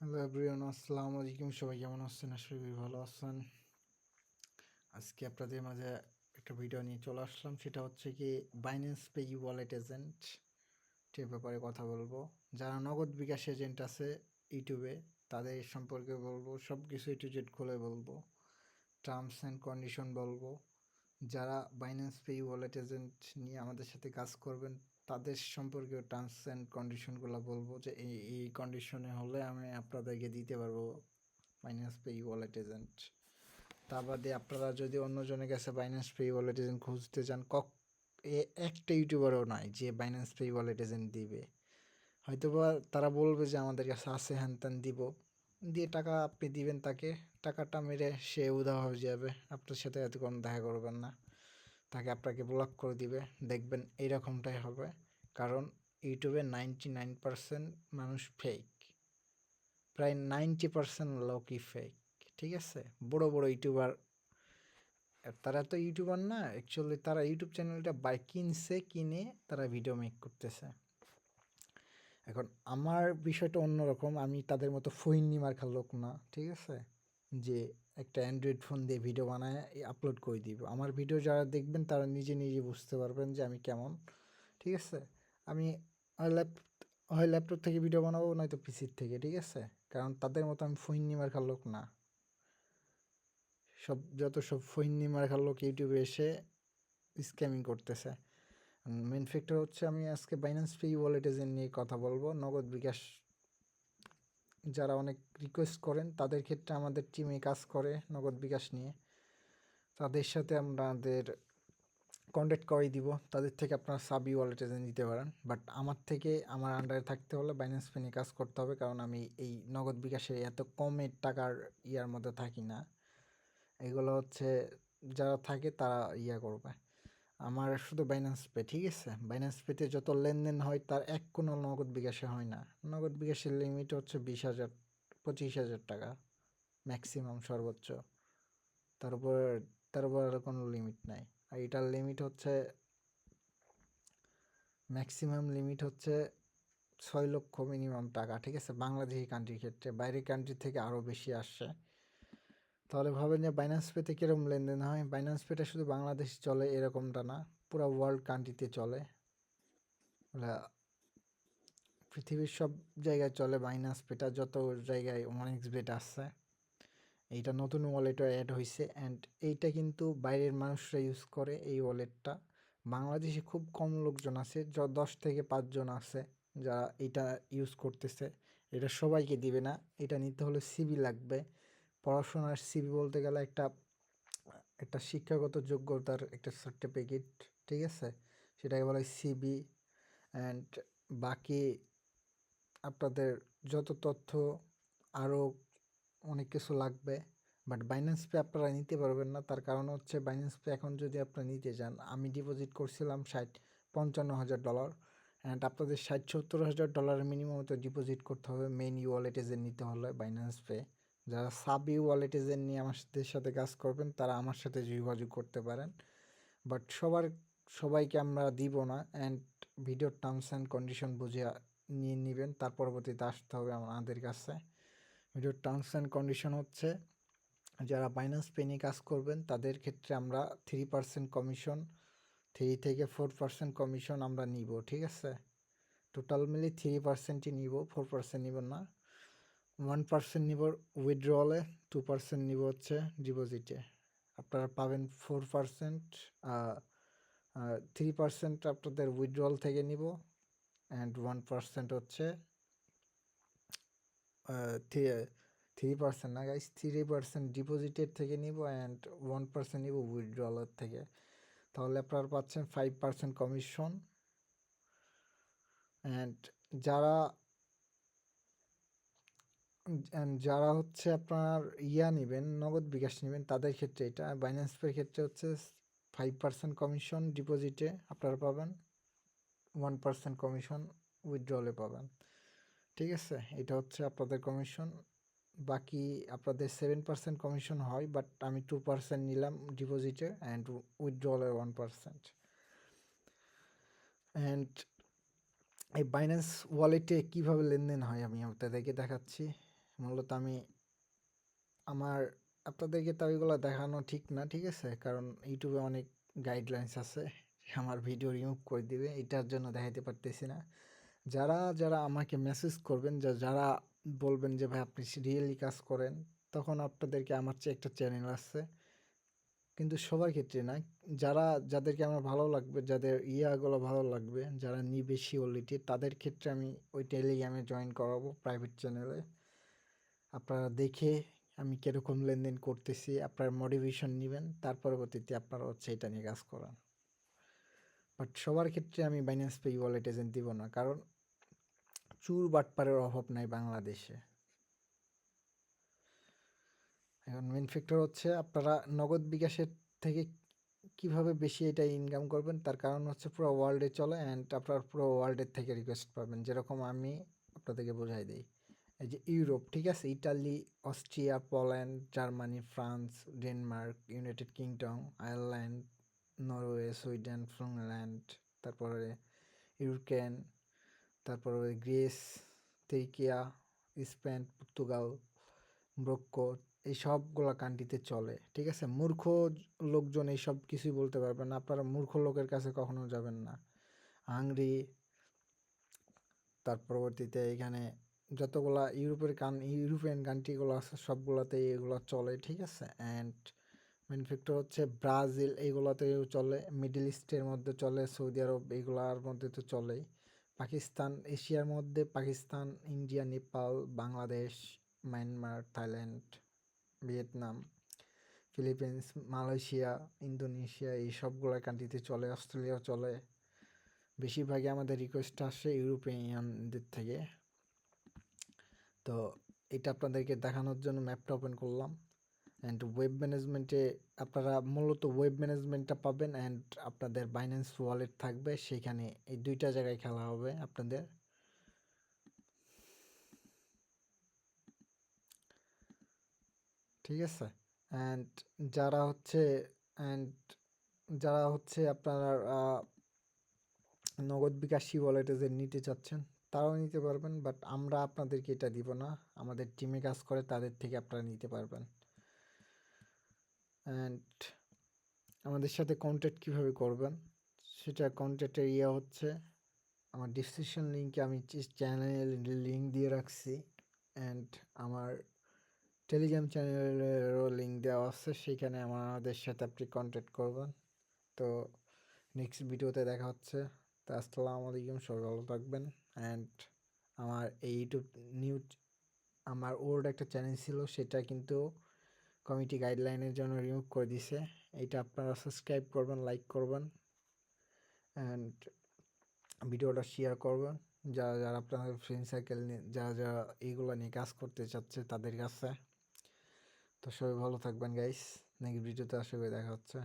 Hello everyone, আসসালামু আলাইকুম। সবাই কেমন আছেন? আশা করি ভালো আছেন। আজকে আপনাদের মাঝে একটা ভিডিও নিয়ে চলে আসলাম। সেটা হচ্ছে কি বাইন্যান্স পে ওয়ালেট এজেন্ট এর ব্যাপারে কথা বলব। যারা নগদ বিকাশ এজেন্ট আছে ইউটিউবে, তাদের সম্পর্কে বলব সব কিছু টু জেড খুলে বলব। টার্মস অ্যান্ড কন্ডিশন বলব। যারা বাইন্যান্স পে ওয়ালেট এজেন্ট নিয়ে আমাদের সাথে কাজ করবেন তাদের সম্পর্কে টার্মস অ্যান্ড কন্ডিশনগুলো বলব যে এই এই কন্ডিশনে হলে আমি আপনাদেরকে দিতে পারব বাইন্যান্স পে ওয়ালেট এজেন্ট তা বাদে আপনারা যদি অন্যজনের কাছে বাইন্যান্স পে ওয়ালেট এজেন্ট খুঁজতে চান, কক একটা ইউটিউবারও নাই যে বাইন্যান্স পে ওয়ালেট এজেন্ট দিবে। হয়তো বা তারা বলবে যে আমাদের কাছে আছে, হ্যান ত্যান দিব। দিয়ে টাকা আপনি দিবেন তাকে, টাকাটা মেরে সে উদা হয়ে যাবে। আপনার সাথে এত কোনো দেখা করবেন না। তাকে আপনাকে ব্লক করে দিবে। দেখবেন এইরকমটাই হবে। কারণ ইউটিউবে নাইনটি নাইন পার্সেন্ট মানুষ ফেক প্রায় নাইনটি পার্সেন্ট লোকই ফেক ঠিক আছে? বড় বড় ইউটিউবার, তারা তো ইউটিউবার না অ্যাকচুয়ালি তারা ইউটিউব চ্যানেলটা বাই কিনছে, কিনে তারা ভিডিও মেক করতেছে। এখন আমার বিষয়টা অন্যরকম, আমি তাদের মতো ফইন্নি মার্খার লোক না, ঠিক আছে? যে একটা অ্যান্ড্রয়েড ফোন দিয়ে ভিডিও বানায় আপলোড করে দিব। আমার ভিডিও যারা দেখবেন, তারা নিজে নিজে বুঝতে পারবেন যে আমি কেমন, ঠিক আছে? আমি হয় ল্যাপ হয় ল্যাপটপ থেকে ভিডিও বানাবো, নয়তো পিসির থেকে, ঠিক আছে? কারণ তাদের মতো আমি ফইন্নি মার্খার লোক না। সব, যত সব ফইন্নি মার্খার লোক ইউটিউবে এসে স্ক্যামিং করতেছে। মেন ফ্যাক্টর হচ্ছে আমি আজকে বাইন্যান্স পে ওয়ালেট এজেন্ট নিয়ে কথা বলব, নগদ বিকাশ যারা অনেক রিকোয়েস্ট করেন, তাদের ক্ষেত্রে আমাদের টিমে কাজ করে নগদ বিকাশ নিয়ে। তাদের সাথে আমাদের কন্ট্যাক্ট করে দিব। তাদের থেকে আপনারা সাবি ওয়ালেট নিতে পারেন। বাট আমার থেকে আমার আন্ডারে থাকতে হলে বাইন্যান্স পে নিয়ে কাজ করতে হবে। কারণ আমি এই নগদ বিকাশে এত কমের টাকার ইয়ার মধ্যে থাকি না। এগুলো হচ্ছে যারা থাকে তারা ইয়া করবে। আমার শুধু বাইন্যান্স পে ঠিক আছে? বাইন্যান্স পেতে যত লেনদেন হয় তার এক কোনো নগদ বিকাশে হয় না। নগদ বিকাশের লিমিট হচ্ছে বিশ হাজার, পঁচিশ হাজার টাকা ম্যাক্সিমাম সর্বোচ্চ। তার উপর তার উপর আর কোনো লিমিট নাই। আর এটার লিমিট হচ্ছে ম্যাক্সিমাম লিমিট হচ্ছে ছয় লক্ষ মিনিমাম টাকা, ঠিক আছে? বাংলাদেশি কান্ট্রির ক্ষেত্রে, বাইরের কান্ট্রি থেকে আরও বেশি আসছে। তাহলে ভাবেন যে বাইন্যান্স পেতে কীরকম লেনদেন হয়? বাইন্যান্স পেটা শুধু বাংলাদেশ চলে এরকমটা না, পুরো ওয়ার্ল্ড কান্ট্রিতে চলে। পৃথিবীর সব জায়গায় চলে বাইন্যান্স পেটা যত জায়গায় অনেক বেট আসছে। এইটা নতুন ওয়ালেটও অ্যাড হয়েছে অ্যান্ড এইটা কিন্তু বাইরের মানুষরা ইউজ করে এই ওয়ালেটটা বাংলাদেশে খুব কম লোকজন আছে, য, দশ থেকে পাঁচজন আছে যারা এটা ইউজ করতেছে। এটা সবাইকে দিবে না, এটা নিতে হলে সিবি লাগবে। পড়াশোনার সিবি বলতে গেলে একটা একটা শিক্ষাগত যোগ্যতার একটা সার্টিফিকেট ঠিক আছে? সেটাকে বলা হয় সিবি অ্যান্ড বাকি আপনাদের যত তথ্য আরও অনেক কিছু লাগবে বাট বাইন্যান্স পে আপনারা নিতে পারবেন না। তার কারণ হচ্ছে বাইন্যান্স পে এখন যদি আপনারা নিতে যান, আমি ডিপোজিট করছিলাম ষাট, পঞ্চান্ন হাজার ডলার অ্যান্ড আপনাদের ষাট, সত্তর হাজার ডলারের মিনিমাম তো ডিপোজিট করতে হবে। মেন ইউ ওয়ালেটে যে নিতে হলে বাইন্যান্স পে যারা সাবি ওয়ালেট এজেন্ট নিয়ে আমাদের সাথে কাজ করবেন, তারা আমার সাথে যোগাযোগ করতে পারেন। বাট সবার, সবাইকে আমরা দিব না and video terms and condition বুঝে নিয়ে নেবেন। তার পরবর্তীতে আসতে হবে আমাদের কাছে। ভিডিওর টার্মস অ্যান্ড কন্ডিশন হচ্ছে, যারা বাইন্যান্স পে কাজ করবেন, তাদের ক্ষেত্রে আমরা থ্রি পার্সেন্ট কমিশন থ্রি থেকে ফোর পার্সেন্ট কমিশন আমরা নিব, ঠিক আছে? টোটাল মিলে থ্রি পার্সেন্টই নিব ফোর পার্সেন্ট নিব না। ওয়ান পার্সেন্ট নিব উইথড্রলে টু পার্সেন্ট নিব হচ্ছে ডিপোজিটে আপনারা পাবেন ফোর পার্সেন্ট থ্রি পার্সেন্ট আপনাদের উইথড্রল থেকে নিব অ্যান্ড ওয়ান পার্সেন্ট হচ্ছে থ্রি পার্সেন্ট না গাইস থ্রি পার্সেন্ট ডিপোজিটের থেকে নিব অ্যান্ড ওয়ান পার্সেন্ট নিব উইথড্রলের থেকে। তাহলে আপনারা পাচ্ছেন ফাইভ পার্সেন্ট কমিশন অ্যান্ড যারা যারা হচ্ছে আপনার ইয়া নেবেন, নগদ বিকাশ নেবেন, তাদের ক্ষেত্রে এটা। বাইন্যান্স পের ক্ষেত্রে হচ্ছে ফাইভ পার্সেন্ট কমিশন ডিপোজিটে আপনারা পাবেন ওয়ান পার্সেন্ট কমিশন উইথড্রলে পাবেন। ঠিক আছে, এটা হচ্ছে আপনাদের কমিশন বাকি আপনাদের সেভেন পার্সেন্ট কমিশন হয় বাট আমি টু পার্সেন্ট নিলাম ডিপোজিটে অ্যান্ড উইথড্রলে ওয়ান পার্সেন্ট অ্যান্ড এই বাইন্যান্স ওয়ালেটে কীভাবে লেনদেন হয় আমি আপনাদেরকে দেখাচ্ছি। মূলত আমি আমার আপনাদেরকে তো ওইগুলো দেখানো ঠিক না, ঠিক আছে? কারণ ইউটিউবে অনেক গাইডলাইন্স আছে, আমার ভিডিও রিমুভ করে দিবে, এটার জন্য দেখাইতে পারতেছি না। যারা যারা আমাকে মেসেজ করবেন, যা, যারা বলবেন যে, ভাই, আপনি রিয়েলি কাজ করেন, তখন আপনাদেরকে আমার চেয়ে একটা চ্যানেল আছে। কিন্তু সবার ক্ষেত্রে না, যারা, যাদেরকে আমার ভালো লাগবে, যাদের ইয়াগুলো ভালো লাগবে, যারা নিবে শিওরিটি তাদের ক্ষেত্রে আমি ওই টেলিগ্রামে জয়েন করাবো প্রাইভেট চ্যানেলে আপনারা দেখে আমি কীরকম লেনদেন করতেছি, আপনার মোটিভেশন নেবেন, তার পরবর্তীতে আপনারা হচ্ছে এটা নিয়ে কাজ করান। বাট সবার ক্ষেত্রে আমি বাইন্যান্স পে ওয়ালেট এজেন্ট দিব না, কারণ চুর বাটপারের অভাব নাই বাংলাদেশে। এখন মেন ফ্যাক্টর হচ্ছে আপনারা নগদ বিকাশের থেকে কীভাবে বেশি এটা ইনকাম করবেন, তার কারণ হচ্ছে পুরো ওয়ার্ল্ডে চলে অ্যান্ড আপনার পুরো ওয়ার্ল্ডের থেকে রিকোয়েস্ট পাবেন। যেরকম আমি আপনাদেরকে বোঝাই দিই, এই যে ইউরোপ, ঠিক আছে? Italy Austria, Poland, Germany, France, Denmark, United Kingdom, Ireland, Norway, Sweden, Finland, তারপরে ইউক্রেন তারপরে Greece, Turkiye, Spain, Portugal, Morocco, এই সবগুলা কান্ট্রিতে চলে, ঠিক আছে? মূর্খ লোকজন এই সব কিছুই বলতে পারবেন আপনারা মূর্খ লোকের কাছে কখনো যাবেন না। হাংরি তার পরবর্তীতে এখানে যতগুলা ইউরোপের কান, ইউরোপিয়ান কান্ট্রিগুলো আছে, সবগুলোতেই এগুলো চলে, ঠিক আছে? অ্যান্ড মেন ফ্যাক্টর হচ্ছে ব্রাজিল এইগুলোতেও চলে, মিডল ইস্টের মধ্যে চলে, সৌদি আরব এইগুলার মধ্যে তো চলেই। পাকিস্তান, এশিয়ার মধ্যে Pakistan, India, Nepal, Bangladesh, Myanmar, Thailand, Vietnam, Philippines, Malaysia, Indonesia, এই সবগুলো কান্ট্রিতে চলে, অস্ট্রেলিয়াও চলে। বেশিরভাগই আমাদের রিকোয়েস্ট আসে ইউরোপিয়ানদের থেকে। তো এটা আপনাদেরকে দেখানোর জন্য ম্যাপটা ওপেন করলাম। অ্যান্ড ওয়েব ম্যানেজমেন্টে আপনারা মূলত ওয়েব ম্যানেজমেন্টটা পাবেন অ্যান্ড আপনাদের বাইন্যান্স ওয়ালেট থাকবে। সেখানে এই দুইটা জায়গায় খেলা হবে আপনাদের। ঠিক আছে? অ্যান্ড যারা হচ্ছে অ্যান্ড যারা হচ্ছে আপনার নগদ বিকাশী ওয়ালেটে যে নিতে চাচ্ছেন, তারাও নিতে পারবেন। বাট আমরা আপনাদেরকে এটা দিব না। আমাদের টিমে কাজ করে, তাদের থেকে আপনারা নিতে পারবেন। অ্যান্ড আমাদের সাথে কন্ট্যাক্ট কীভাবে করবেন? সেটা কন্ট্যাক্টের ইয়ে হচ্ছে, আমার ডিসক্রিপশন লিঙ্কে আমি চ্যানেল লিঙ্ক দিয়ে রাখছি। অ্যান্ড আমার টেলিগ্রাম চ্যানেলেরও লিঙ্ক দেওয়া আছে, সেখানে আমাদের সাথে আপনি কন্ট্যাক্ট করবেন। তো নেক্সট ভিডিওতে দেখা হচ্ছে। তো আসসালামু আলাইকুম, সবাই ভালো থাকবেন। অ্যান্ড আমার এই ইউটিউব নিউজ আমার ওল্ড একটা চ্যানেল ছিল, সেটা কিন্তু কমিটি গাইডলাইনের জন্য রিমুভ করে দিছে। এটা আপনারা সাবস্ক্রাইব করবেন লাইক করবেন অ্যান্ড ভিডিওটা শেয়ার করবেন। যারা যারা আপনাদের ফ্রেন্ড সার্কেল নিয়ে, যারা যারা এইগুলো নিয়ে কাজ করতে চাচ্ছে তাদের কাছে। তো সবাই ভালো থাকবেন গাইস নাকি ভিডিওতে আসবে দেখা হচ্ছে।